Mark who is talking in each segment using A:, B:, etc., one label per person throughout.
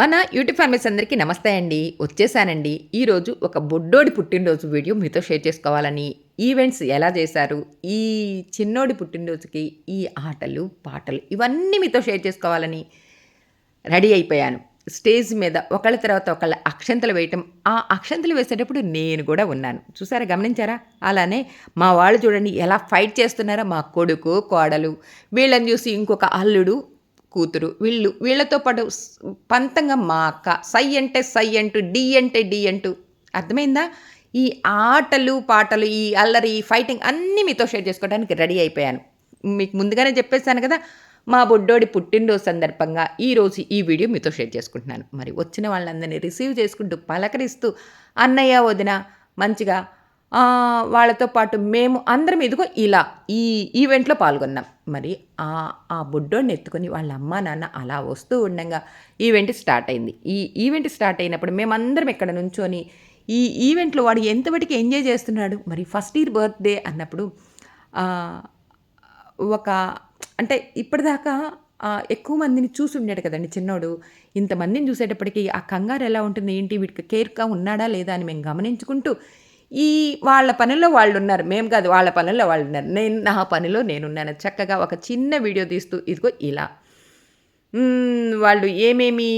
A: మన YouTube families అందరికీ నమస్తే అండి. వచ్చేసానండి. ఈరోజు ఒక బొడ్డోడి పుట్టినరోజు వీడియో మీతో షేర్ చేసుకోవాలని ఈవెంట్స్ ఎలా చేశారు ఈ చిన్నోడి పుట్టినరోజుకి ఈ ఆటలు పాటలు ఇవన్నీ మీతో షేర్ చేసుకోవాలని రెడీ అయిపోయాను. స్టేజ్ మీద ఒకళ్ళ తర్వాత ఒకళ్ళ అక్షంతలు వేయటం ఆ అక్షంతలు వేసేటప్పుడు నేను కూడా ఉన్నాను. చూసారా గమనించారా? అలానే మా వాళ్ళు చూడండి ఎలా ఫైట్ చేస్తున్నారో మా కొడుకు కోడలు. వీళ్ళని చూసి ఇంకొక అల్లుడు కూతురు. వీళ్ళు వీళ్ళతో పాటు పంతంగా మా అక్క. సై అంటే సై అంటూ డి అంటే డి అంటూ. అర్థమైందా? ఈ ఆటలు పాటలు ఈ అల్లరి ఈ ఫైటింగ్ అన్నీ మీతో షేర్ చేసుకోవడానికి రెడీ అయిపోయాను. మీకు ముందుగానే చెప్పేశాను కదా మా బొడ్డోడి పుట్టినరోజు సందర్భంగా ఈరోజు ఈ వీడియో మీతో షేర్ చేసుకుంటున్నాను. మరి వచ్చిన వాళ్ళందరినీ రిసీవ్ చేసుకుంటూ పలకరిస్తూ అన్నయ్య వదిన మంచిగా వాళ్ళతో పాటు మేము అందరం ఇదిగో ఇలా ఈ ఈవెంట్లో పాల్గొన్నాం. మరి ఆ ఆ బుడ్డోడిని ఎత్తుకొని వాళ్ళ అమ్మ నాన్న అలా వస్తూ ఉండగా ఈవెంట్ స్టార్ట్ అయింది. ఈ ఈవెంట్ స్టార్ట్ అయినప్పుడు మేమందరం ఇక్కడ నుంచొని ఈ ఈవెంట్లో వాడు ఎంతవరకు ఎంజాయ్ చేస్తున్నాడు? మరి ఫస్ట్ ఇయర్ బర్త్డే అన్నప్పుడు ఒక అంటే ఇప్పటిదాకా ఎక్కువ మందిని చూసి ఉన్నాడు కదండి చిన్నోడు. ఇంతమందిని చూసేటప్పటికి ఆ కంగారు ఎలా ఉంటుంది? ఏంటి? వీడికి కేర్గా ఉన్నాడా లేదా అని మేము గమనించుకుంటూ ఈ వాళ్ళ పనుల్లో వాళ్ళు ఉన్నారు మేము కాదు వాళ్ళ పనుల్లో వాళ్ళు ఉన్నారు నేను నా పనిలో నేనున్నాను. చక్కగా ఒక చిన్న వీడియో తీస్తూ ఇదిగో ఇలా. వాళ్ళు ఏమేమి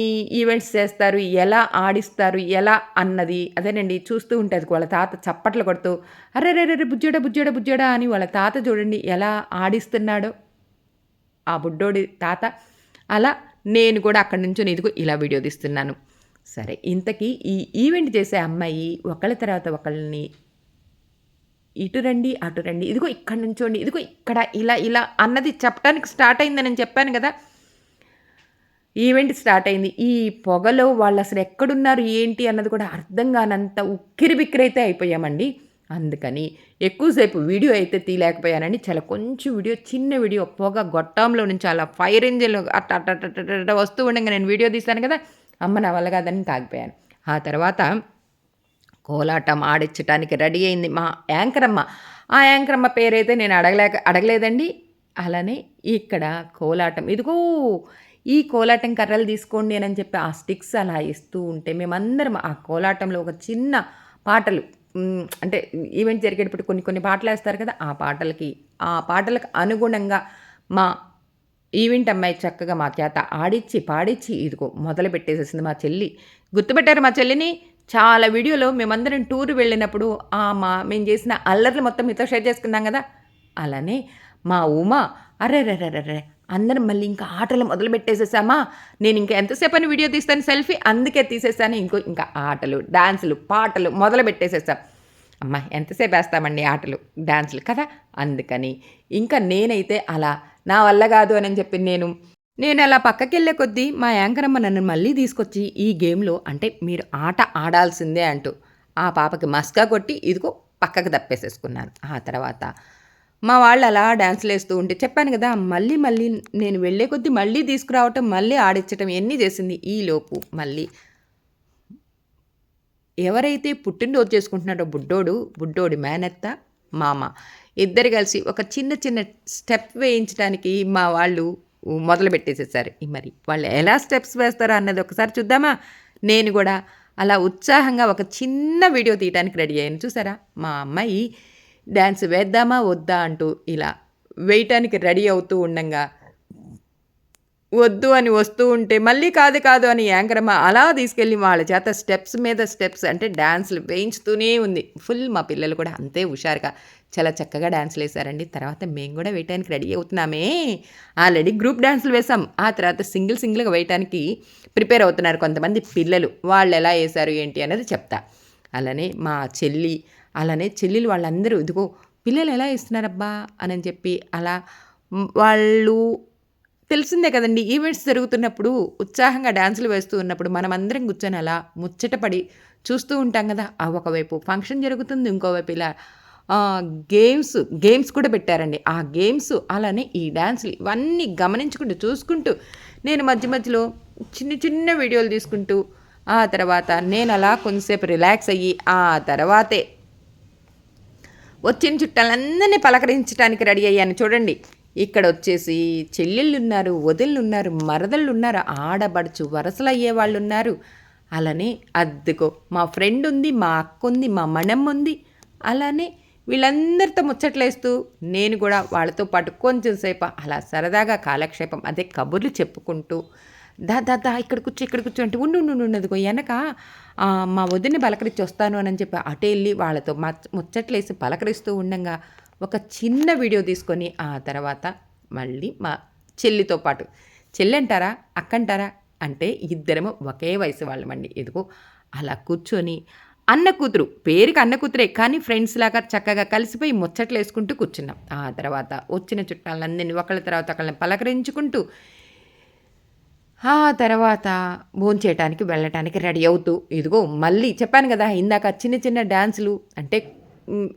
A: ఈవెంట్స్ చేస్తారు ఎలా ఆడిస్తారు ఎలా అన్నది అదేనండి. చూస్తూ ఉంటుంది వాళ్ళ తాత చప్పట్లు కొడుతూ అరే రే రే బుజ్జోడా బుజ్జోడా బుజ్జోడా అని వాళ్ళ తాత చూడండి ఎలా ఆడిస్తున్నాడో. ఆ బుడ్డోడి తాత అలా నేను కూడా అక్కడి నుంచి ఇదిగో ఇలా వీడియో తీస్తున్నాను. సరే ఇంతకీ ఈ ఈవెంట్ చేసే అమ్మాయి ఒకళ్ళ తర్వాత ఒకళ్ళని ఇటు రండి అటు రండి ఇదిగో ఇక్కడ నుంచోండి ఇదిగో ఇక్కడ ఇలా ఇలా అన్నది చెప్పడానికి స్టార్ట్ అయిందని నేను చెప్పాను కదా. ఈవెంట్ స్టార్ట్ అయింది. ఈ పొగలో వాళ్ళు అసలు ఎక్కడున్నారు ఏంటి అన్నది కూడా అర్థం కానంత ఉక్కిరి బిక్కిరైతే అయిపోయామండి. అందుకని ఎక్కువసేపు వీడియో అయితే తీయలేకపోయానండి. చాలా కొంచెం వీడియో చిన్న వీడియో పొగ గొట్టంలో నుంచి అలా ఫైర్ ఇంజిన్లో అట్ట అట్ట అట్ట అట్ట అట్ట వస్తూ ఉండగా నేను వీడియో తీశాను కదా. అమ్మ నా వల్ల కాదని తాగిపోయాను. ఆ తర్వాత కోలాటం ఆడిచ్చటానికి రెడీ అయింది మా యాంకర్ అమ్మ ఆ యాంకర్ అమ్మ పేరైతే నేను అడగలేక అడగలేదండి. అలానే ఇక్కడ కోలాటం ఇదిగో ఈ కోలాటం కర్రలు తీసుకోండి అని చెప్పి ఆ స్టిక్స్ అలా ఇస్తూ ఉంటే మేమందరం ఆ కోలాటంలో ఒక చిన్న పాటలు అంటే ఈవెంట్ జరిగేటప్పుడు కొన్ని కొన్ని పాటలు వేస్తారు కదా ఆ పాటలకి ఆ పాటలకు అనుగుణంగా మా ఈవెంట్ అమ్మాయి చక్కగా మా చేత ఆడిచ్చి పాడిచ్చి ఇదిగో మొదలు పెట్టేసేసింది మా చెల్లి. గుర్తుపెట్టారు మా చెల్లిని? చాలా వీడియోలో మేమందరం టూర్ వెళ్ళినప్పుడు ఆ మా మేము చేసిన అల్లర్లు మొత్తం మీతో షేర్ చేసుకున్నాం కదా? అలానే మా ఉమా అరే రే రే రే అందరం మళ్ళీ ఇంకా ఆటలు మొదలు పెట్టేసేసామా? నేను ఇంకా ఎంతసేపు అని వీడియో తీస్తాను సెల్ఫీ? అందుకే తీసేసాను. ఇంకో ఇంకా ఆటలు డాన్సులు పాటలు మొదలు పెట్టేసేసాం. అమ్మ ఎంతసేపు వేస్తామండి ఆటలు డాన్సులు కదా? అందుకని. ఇంకా నేనైతే అలా నా వల్ల కాదు అని చెప్పి నేను. నేను అలా పక్కకి వెళ్ళే కొద్దీ మా యాంకరమ్మ నన్ను మళ్ళీ తీసుకొచ్చి ఈ గేమ్లో అంటే మీరు ఆట ఆడాల్సిందే అంటూ ఆ పాపకి మస్కా కొట్టి ఇదిగో పక్కకు తప్పేసేసుకున్నాను ఆ తర్వాత మా వాళ్ళు అలా డ్యాన్సులు వేస్తూ ఉంటే చెప్పాను కదా మళ్ళీ మళ్ళీ నేను వెళ్ళే కొద్దీ మళ్ళీ తీసుకురావటం మళ్ళీ ఆడించటం ఎన్ని చేసింది ఈలోపు మళ్ళీ. ఎవరైతే పుట్టినరోజు చేసుకుంటున్నాడో బుడ్డోడు బుడ్డోడి మేనత్త మామ ఇద్దరు కలిసి ఒక చిన్న చిన్న స్టెప్ వేయించడానికి మా వాళ్ళు మొదలు పెట్టేసేసారు. మరి వాళ్ళు ఎలా స్టెప్స్ వేస్తారో అన్నది ఒకసారి చూద్దామా? నేను కూడా అలా ఉత్సాహంగా ఒక చిన్న వీడియో తీయడానికి రెడీ అయ్యాను. చూసారా? మా అమ్మాయి డ్యాన్స్ వేద్దామా వద్దా అంటూ ఇలా వేయటానికి రెడీ అవుతూ ఉండంగా వద్దు అని వస్తూ ఉంటే మళ్ళీ కాదు కాదు అని యాంకరమ్మ అలా తీసుకెళ్ళి వాళ్ళ చేత స్టెప్స్ మీద స్టెప్స్ అంటే డ్యాన్స్లు వేయించుతూనే ఉంది. ఫుల్ మా పిల్లలు కూడా అంతే హుషారుగా చాలా చక్కగా డ్యాన్స్లు వేశారండి. తర్వాత మేము కూడా వేయటానికి రెడీ అవుతున్నామే. ఆల్రెడీ గ్రూప్ డ్యాన్సులు వేసాం ఆ తర్వాత సింగిల్ సింగిల్గా వేయటానికి ప్రిపేర్ అవుతున్నారు కొంతమంది పిల్లలు. వాళ్ళు ఎలా వేశారు ఏంటి అనేది చెప్తా. అలానే మా చెల్లి అలానే చెల్లెలు వాళ్ళందరూ ఇదిగో పిల్లలు ఎలా వేస్తున్నారబ్బా అని చెప్పి అలా వాళ్ళు తెలిసిందే కదండి ఈవెంట్స్ జరుగుతున్నప్పుడు ఉత్సాహంగా డ్యాన్సులు వేస్తూ ఉన్నప్పుడు మనం అందరం కూర్చొని అలా ముచ్చటపడి చూస్తూ ఉంటాం కదా ఆ ఒకవైపు ఫంక్షన్ జరుగుతుంది ఇంకోవైపు ఇలా గేమ్స్ గేమ్స్ కూడా పెట్టారండి. ఆ గేమ్స్ అలానే ఈ డ్యాన్సులు ఇవన్నీ గమనించుకుంటూ చూసుకుంటూ నేను మధ్య మధ్యలో చిన్న చిన్న వీడియోలు తీసుకుంటూ ఆ తర్వాత నేను అలా కొంతసేపు రిలాక్స్ అయ్యి ఆ తర్వాతే వచ్చిన చుట్టాలందరినీ పలకరించడానికి రెడీ అయ్యాను. చూడండి. ఇక్కడ వచ్చేసి చెల్లెళ్ళు ఉన్నారు వదిళ్ళు ఉన్నారు మరదళ్ళు ఉన్నారు ఆడబడుచు వరసలు అయ్యే వాళ్ళు ఉన్నారు అలానే అద్దుకో మా ఫ్రెండ్ ఉంది మా అక్క ఉంది మా మనం ఉంది అలానే వీళ్ళందరితో ముచ్చట్లేస్తూ నేను కూడా వాళ్ళతో పాటు కొంచెం సేపు అలా సరదాగా కాలక్షేపం అదే కబుర్లు చెప్పుకుంటూ దా దా దా ఇక్కడ కూర్చో ఇక్కడ కూర్చో అంటే ఉండు ఉండు ఉన్నదిగో వెనక మా వదిని పలకరించి వస్తాను అని చెప్పి అటే వెళ్ళి వాళ్ళతో ముచ్చట్లేసి పలకరిస్తూ ఉండగా ఒక చిన్న వీడియో తీసుకొని ఆ తర్వాత మళ్ళీ మా చెల్లితో పాటు చెల్లి అంటారా అక్కంటారా? అంటే ఇద్దరము ఒకే వయసు వాళ్ళమండి ఎదుగు అలా కూర్చొని అన్న కూతురు పేరుకి అన్న కూతురే కానీ ఫ్రెండ్స్ లాగా చక్కగా కలిసిపోయి ముచ్చట్లు వేసుకుంటూ కూర్చున్నాం. ఆ తర్వాత వచ్చిన చుట్టాలందరినీ ఒకళ్ళ తర్వాత ఒకళ్ళని పలకరించుకుంటూ ఆ తర్వాత భోంచేయటానికి వెళ్ళటానికి రెడీ అవుతూ ఇదిగో మళ్ళీ చెప్పాను కదా ఇందాక చిన్న చిన్న డ్యాన్సులు అంటే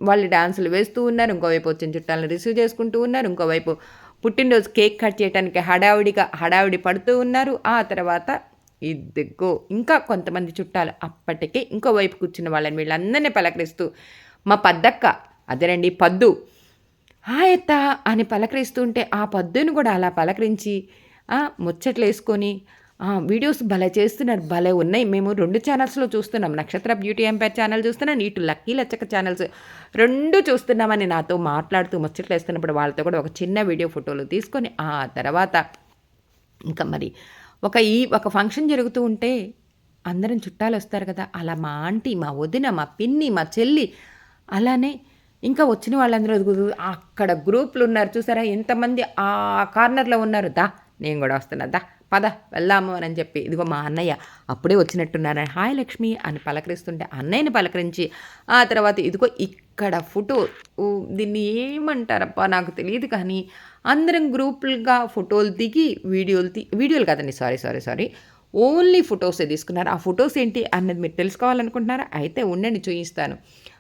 A: వాళ్ళు డ్యాన్సులు వేస్తూ ఉన్నారు ఇంకోవైపు వచ్చిన చుట్టాలను రిసీవ్ చేసుకుంటూ ఉన్నారు ఇంకోవైపు పుట్టినరోజు కేక్ కట్ చేయడానికి హడావిడిగా హడావిడి పడుతూ ఉన్నారు. ఆ తర్వాత ఇదిగో ఇంకా కొంతమంది చుట్టాలు అప్పటికే ఇంకో వైపు కూర్చున్న వాళ్ళని వీళ్ళందరినీ పలకరిస్తూ మా పద్దక్క అదేనండి పద్దు. హాయత్త అని పలకరిస్తుంటే ఆ పద్దును కూడా అలా పలకరించి ముచ్చట్లు వేసుకొని వీడియోస్ భలే చేస్తున్నారు భలే ఉన్నాయి. మేము రెండు ఛానల్స్లో చూస్తున్నాం. నక్షత్ర బ్యూటీ ఎంపైర్ ఛానల్ చూస్తున్నాను ఇటు లక్కీ లచ్చక ఛానల్స్ రెండు చూస్తున్నామని నాతో మాట్లాడుతూ ముచ్చట్లు వేస్తున్నప్పుడు వాళ్ళతో కూడా ఒక చిన్న వీడియో ఫోటోలు తీసుకొని ఆ తర్వాత ఇంకా మరి ఒక ఈ ఒక ఫంక్షన్ జరుగుతూ ఉంటే అందరం చుట్టాలు వస్తారు కదా అలా మా ఆంటీ మా వదిన మా పిన్ని మా చెల్లి అలానే ఇంకా వచ్చిన వాళ్ళందరూ అక్కడ గ్రూప్లు ఉన్నారు చూసారా? ఎంతమంది ఆ కార్నర్లో ఉన్నారు? దా నేను కూడా వస్తున్నదా పద వెళ్దాము అని చెప్పి. ఇదిగో మా అన్నయ్య అప్పుడే వచ్చినట్టున్నారు హాయ్ లక్ష్మి అని పలకరిస్తుంటే అన్నయ్యని పలకరించి ఆ తర్వాత ఇదిగో ఇక్కడ ఫోటో. దీన్ని ఏమంటారప్పా నాకు తెలియదు కానీ అందరం గ్రూపులుగా ఫోటోలు దిగి వీడియోలు తీ వీడియోలు కదండి సారీ సారీ సారీ. ఓన్లీ ఫొటోసే తీసుకున్నారు. ఆ ఫొటోస్ ఏంటి అన్నది మీరు తెలుసుకోవాలనుకుంటున్నారా? అయితే ఉండండి చూపిస్తాను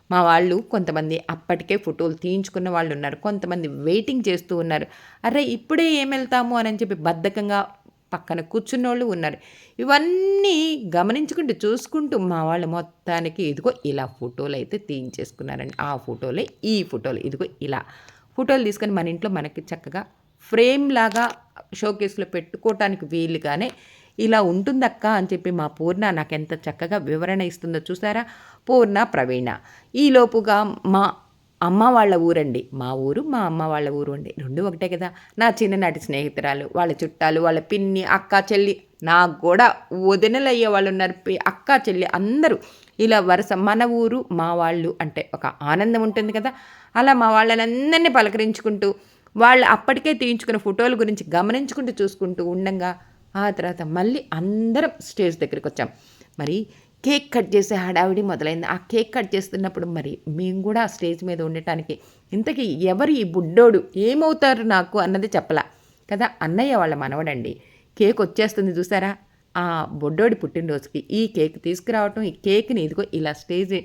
A: మా వాళ్ళు కొంతమంది అప్పటికే ఫోటోలు తీయించుకున్న వాళ్ళు ఉన్నారు. కొంతమంది వెయిటింగ్ చేస్తూ ఉన్నారు. అరే ఇప్పుడే ఏం వెళ్తాము అని చెప్పి బద్ధకంగా పక్కన కూర్చున్నోళ్ళు ఉన్నారు. ఇవన్నీ గమనించుకుంటూ చూసుకుంటూ మా వాళ్ళు మొత్తానికి ఇదిగో ఇలా ఫోటోలు అయితే తీయించేసుకున్నారండి. ఆ ఫోటోలే ఈ ఫోటోలు ఇదిగో ఇలా ఫోటోలు తీసుకొని మన ఇంట్లో మనకి చక్కగా ఫ్రేమ్ లాగా షోకేస్లో పెట్టుకోవటానికి వీలుగానే ఇలా ఉంటుందక్క అని చెప్పి మా పూర్ణ నాకు ఎంత చక్కగా వివరణ ఇస్తుందో చూసారా? పూర్ణ ప్రవీణ. ఈలోపుగా మా అమ్మ వాళ్ళ ఊరండి. మా ఊరు మా అమ్మ వాళ్ళ ఊరు అండి. రెండు ఒకటే కదా. నా చిన్ననాటి స్నేహితురాలు వాళ్ళ చుట్టాలు వాళ్ళ పిన్ని అక్క చెల్లి. నాకు కూడా వదినలు అయ్యే వాళ్ళు ఉన్నారు. అక్క చెల్లి అందరూ. ఇలా వరుస మన ఊరు మా వాళ్ళు అంటే ఒక ఆనందం ఉంటుంది కదా. అలా మా వాళ్ళని పలకరించుకుంటూ వాళ్ళు అప్పటికే తీయించుకున్న ఫోటోల గురించి గమనించుకుంటూ చూసుకుంటూ ఉండగా ఆ తర్వాత మళ్ళీ అందరం స్టేజ్ దగ్గరికి వచ్చాం. మరి కేక్ కట్ చేసే హడావిడి మొదలైంది. ఆ కేక్ కట్ చేస్తున్నప్పుడు మరి మేము కూడా స్టేజ్ మీద ఉండటానికి ఇంతకీ ఎవరు ఈ బుడ్డోడు? ఏమవుతారు నాకు అన్నది చెప్పలా. కదా అన్నయ్య వాళ్ళ మనవడండి. కేక్ వచ్చేస్తుంది చూసారా? ఆ బొడ్డోడి పుట్టినరోజుకి ఈ కేక్ తీసుకురావటం ఈ కేక్ని ఇదిగో ఇలా స్టేజ్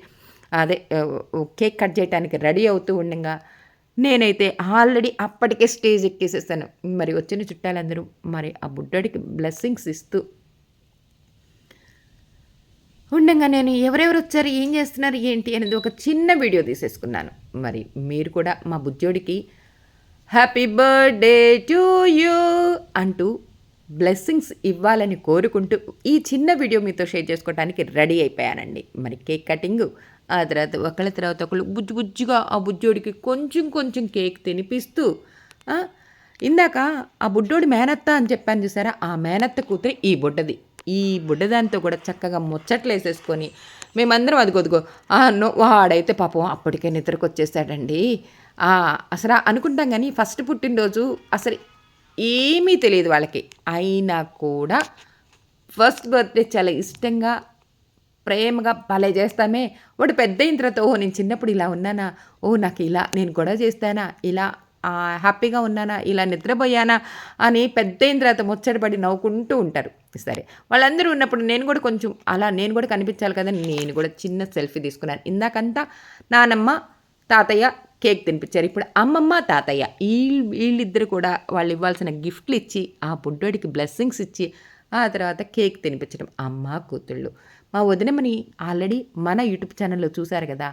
A: అదే కేక్ కట్ చేయడానికి రెడీ అవుతూ ఉండగా. నేనైతే ఆల్రెడీ అప్పటికే స్టేజ్ ఎక్కేసేస్తాను మరి వచ్చిన చుట్టాలందరూ మరి ఆ బుడ్డడికి బ్లెస్సింగ్స్ ఇస్తూ. ఉండగా నేను ఎవరెవరు వచ్చారు ఏం చేస్తున్నారు ఏంటి అనేది ఒక చిన్న వీడియో తీసేసుకున్నాను. మరి మీరు కూడా మా బుజ్జోడికి హ్యాపీ బర్త్డే టు యూ అంటూ బ్లెస్సింగ్స్ ఇవ్వాలని కోరుకుంటూ ఈ చిన్న వీడియో మీతో షేర్ చేసుకోవడానికి రెడీ అయిపోయానండి. మరి కేక్ కటింగ్ ఆ తర్వాత ఒకళ్ళ తర్వాత ఒకళ్ళు బుజ్జు బుజ్జుగా ఆ బుజ్జోడికి కొంచెం కొంచెం కేక్ తినిపిస్తూ ఇందాక ఆ బుడ్డోడి మేనత్త అని చెప్పాను చూసారా? ఆ మేనత్త కూతురు ఈ బుడ్డది. ఈ బుడ్డదాంతో కూడా చక్కగా ముచ్చట్లు వేసేసుకొని మేమందరం అది కొద్దుగో నో వాడైతే పాపం అప్పటికే నిద్రకు వచ్చేసాడండి అసలు అనుకుంటాం కానీ ఫస్ట్ పుట్టినరోజు అసలు ఏమీ తెలియదు వాళ్ళకి. అయినా కూడా ఫస్ట్ బర్త్డే చాలా ఇష్టంగా ప్రేమగా భలే చేస్తామే. వాడు పెద్ద అయిన తర్వాత ఓహో నేను చిన్నప్పుడు ఇలా ఉన్నానా? ఓ నాకు ఇలా నేను గొడవ చేస్తానా? ఇలా హ్యాపీగా ఉన్నానా? ఇలా నిద్రపోయానా? అని పెద్ద అయిన తర్వాత ముచ్చటపడి నవ్వుకుంటూ ఉంటారు. సరే వాళ్ళందరూ ఉన్నప్పుడు నేను కూడా కొంచెం అలా నేను కూడా కనిపించాలి కదా నేను కూడా చిన్న సెల్ఫీ తీసుకున్నాను. ఇందాకంతా నానమ్మ తాతయ్య కేక్ తినిపించారు. ఇప్పుడు అమ్మమ్మ తాతయ్య వీళ్ళు వీళ్ళిద్దరు కూడా వాళ్ళు ఇవ్వాల్సిన గిఫ్ట్లు ఇచ్చి ఆ బుడ్డోడికి బ్లెస్సింగ్స్ ఇచ్చి ఆ తర్వాత కేక్ తినిపించడం. అమ్మ కూతుళ్ళు. మా వదినమ్మని ఆల్రెడీ మన యూట్యూబ్ ఛానల్లో చూశారు కదా.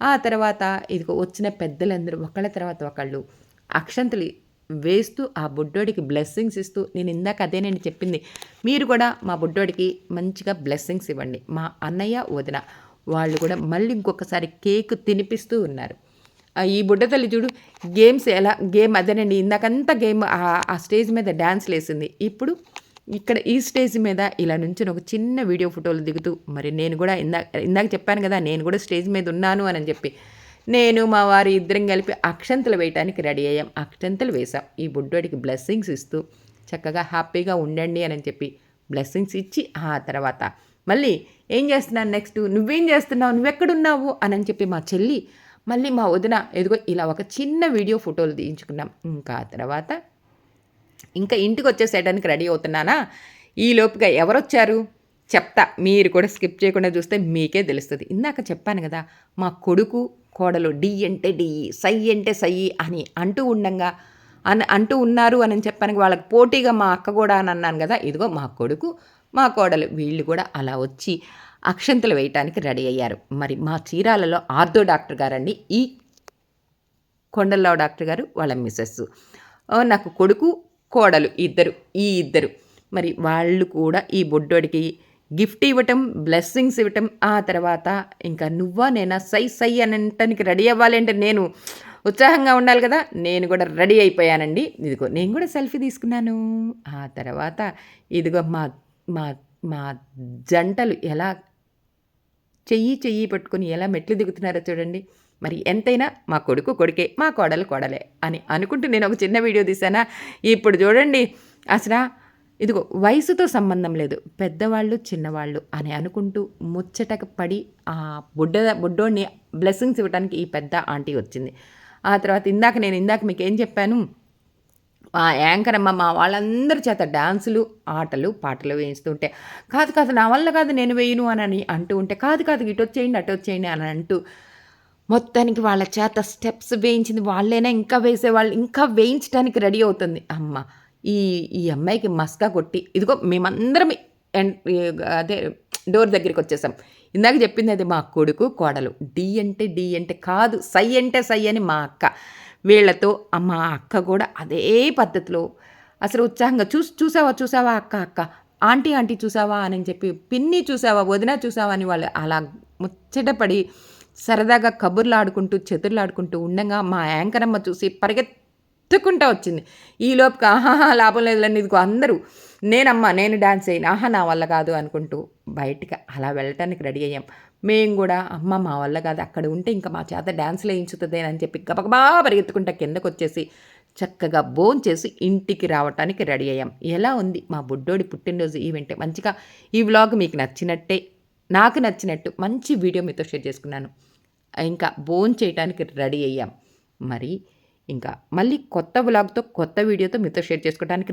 A: ఆ తర్వాత ఇదిగో వచ్చిన పెద్దలందరూ ఒకళ్ళ తర్వాత ఒకళ్ళు అక్షంతలు వేస్తూ ఆ బుడ్డోడికి బ్లెస్సింగ్స్ ఇస్తూ నేను ఇందాక అదేనండి చెప్పింది మీరు కూడా మా బుడ్డోడికి మంచిగా బ్లెస్సింగ్స్ ఇవ్వండి. మా అన్నయ్య వదిన వాళ్ళు కూడా మళ్ళీ ఇంకొకసారి కేక్ తినిపిస్తూ ఉన్నారు. ఈ బుడ్డ తల్లి చూడు గేమ్స్ ఎలా గేమ్ అదేనండి ఇందాకంతా గేమ్ ఆ స్టేజ్ మీద డ్యాన్స్లు లేసింది. ఇప్పుడు ఇక్కడ ఈ స్టేజ్ మీద ఇలా నుంచి ఒక చిన్న వీడియో ఫోటోలు దిగుతూ మరి నేను కూడా ఇందాక ఇందాక చెప్పాను కదా నేను కూడా స్టేజ్ మీద ఉన్నాను అని చెప్పి నేను మా వారి ఇద్దరం కలిపి అక్షంతలు వేయటానికి రెడీ అయ్యాం. అక్షంతలు వేసాం ఈ బుడ్డోడికి బ్లెస్సింగ్స్ ఇస్తూ చక్కగా హ్యాపీగా ఉండండి అని చెప్పి బ్లెస్సింగ్స్ ఇచ్చి ఆ తర్వాత మళ్ళీ ఏం చేస్తున్నాను నెక్స్ట్? నువ్వేం చేస్తున్నావు? నువ్వెక్కడున్నావు? అని చెప్పి మా చెల్లి మళ్ళీ మా వదిన ఎదుగో ఇలా ఒక చిన్న వీడియో ఫోటోలు తీయించుకున్నాం. ఇంకా తర్వాత ఇంకా ఇంటికి వచ్చేసేయడానికి రెడీ అవుతున్నానా? ఈ లోపుగా ఎవరొచ్చారు? చెప్తా. మీరు కూడా స్కిప్ చేయకుండా చూస్తే మీకే తెలుస్తుంది. ఇందాక చెప్పాను కదా మా కొడుకు కోడలు డి అంటే డి సై అంటే సై అని అంటూ ఉండంగా అని అంటూ ఉన్నారు అని చెప్పాను వాళ్ళకి పోటీగా మా అక్క కూడా అని అన్నాను కదా ఇదిగో మా కొడుకు మా కోడలు వీళ్ళు కూడా అలా వచ్చి అక్షంతలు వేయటానికి రెడీ అయ్యారు. మరి మా చీరాలలో ఆర్థో డాక్టర్ గారండి. ఈ కొండలరావు డాక్టర్ గారు వాళ్ళ మిస్సెస్. నాకు కొడుకు కోడలు ఇద్దరు ఈ ఇద్దరు. మరి వాళ్ళు కూడా ఈ బొడ్డోడికి గిఫ్ట్ ఇవ్వటం బ్లెస్సింగ్స్ ఇవ్వటం ఆ తర్వాత ఇంకా నువ్వా నేనా? సై సై అని అంటానికి రెడీ అవ్వాలి అంటే నేను ఉత్సాహంగా ఉండాలి కదా నేను కూడా రెడీ అయిపోయానండి. ఇదిగో నేను కూడా సెల్ఫీ తీసుకున్నాను. ఆ తర్వాత ఇదిగో మా మా మా జంటలు ఎలా చెయ్యి చెయ్యి పట్టుకొని ఎలా మెట్లు దిగుతున్నారో చూడండి. మరి ఎంతైనా మా కొడుకు కొడుకే మా కోడలు కోడలే అని అనుకుంటూ నేను ఒక చిన్న వీడియో తీసానా ఇప్పుడు చూడండి. అసలు ఇదిగో వయసుతో సంబంధం లేదు. పెద్దవాళ్ళు చిన్నవాళ్ళు అని అనుకుంటూ ముచ్చటక పడి ఆ బుడ్డ బుడ్డోడిని బ్లెస్సింగ్స్ ఇవ్వడానికి ఈ పెద్ద ఆంటీ వచ్చింది. ఆ తర్వాత ఇందాక నేను ఇందాక మీకు ఏం చెప్పాను? ఆ యాంకర్ అమ్మ మా వాళ్ళందరి చేత డాన్సులు ఆటలు పాటలు వేయిస్తుంటే కాదు కాదు నా వల్ల కాదు నేను వేయను అని అంటూ ఉంటే కాదు కాదు ఇటు వచ్చేయండి అటు వచ్చేయండి అని అంటూ మొత్తానికి వాళ్ళ చేత స్టెప్స్ వేయించింది వాళ్ళైనా ఇంకా వేసేవాళ్ళు ఇంకా వేయించడానికి రెడీ అవుతుంది. అమ్మ ఈ ఈ అమ్మాయికి మస్కా కొట్టి ఇదిగో మేమందరం అదే డోర్ దగ్గరికి వచ్చేసాం. ఇందాక చెప్పింది అది మా కొడుకు కోడలు. డి అంటే డి అంటే కాదు సై అంటే సై అని మా అక్క. వీళ్ళతో మా అక్క కూడా అదే పద్ధతిలో అసలు ఉత్సాహంగా చూసి చూసావా చూసావా అక్క అక్క? ఆంటీ ఆంటీ చూసావా అని చెప్పి పిన్ని చూసావా వదిన చూసావా అని వాళ్ళు అలా ముచ్చటపడి సరదాగా కబుర్లు ఆడుకుంటూ ఆడుకుంటూ ఉండగా మా యాంకరమ్మ చూసి పరిగెత్తుకుంటా వచ్చింది. ఈ లోపుకి ఆహా లాభం లేదులని ఇదిగో అందరూ. నేనమ్మా నేను డాన్స్ చేయను. ఆహా నా వల్ల కాదు అనుకుంటూ బయటికి అలా వెళ్ళటానికి రెడీ అయ్యాం. మేము కూడా అమ్మ మా వల్ల కాదు అక్కడ ఉంటే ఇంకా మా చేత డ్యాన్స్ వేయించుతుంది అని చెప్పి గబగబా పరిగెత్తుకుంటా కిందకు వచ్చేసి చక్కగా బోన్ చేసి ఇంటికి రావటానికి రెడీ అయ్యాం. ఎలా ఉంది? మా బుడ్డోడి పుట్టినరోజు ఈవెంట్. మంచిగా ఈ వ్లాగ్ మీకు నచ్చినట్టే నాకు నచ్చినట్టు మంచి వీడియో మీతో షేర్ చేసుకున్నాను. ఇంకా బోన్ చేయడానికి రెడీ అయ్యాం. మరి ఇంకా మళ్ళీ కొత్త వ్లాగ్తో కొత్త వీడియోతో మీతో షేర్ చేసుకోవడానికి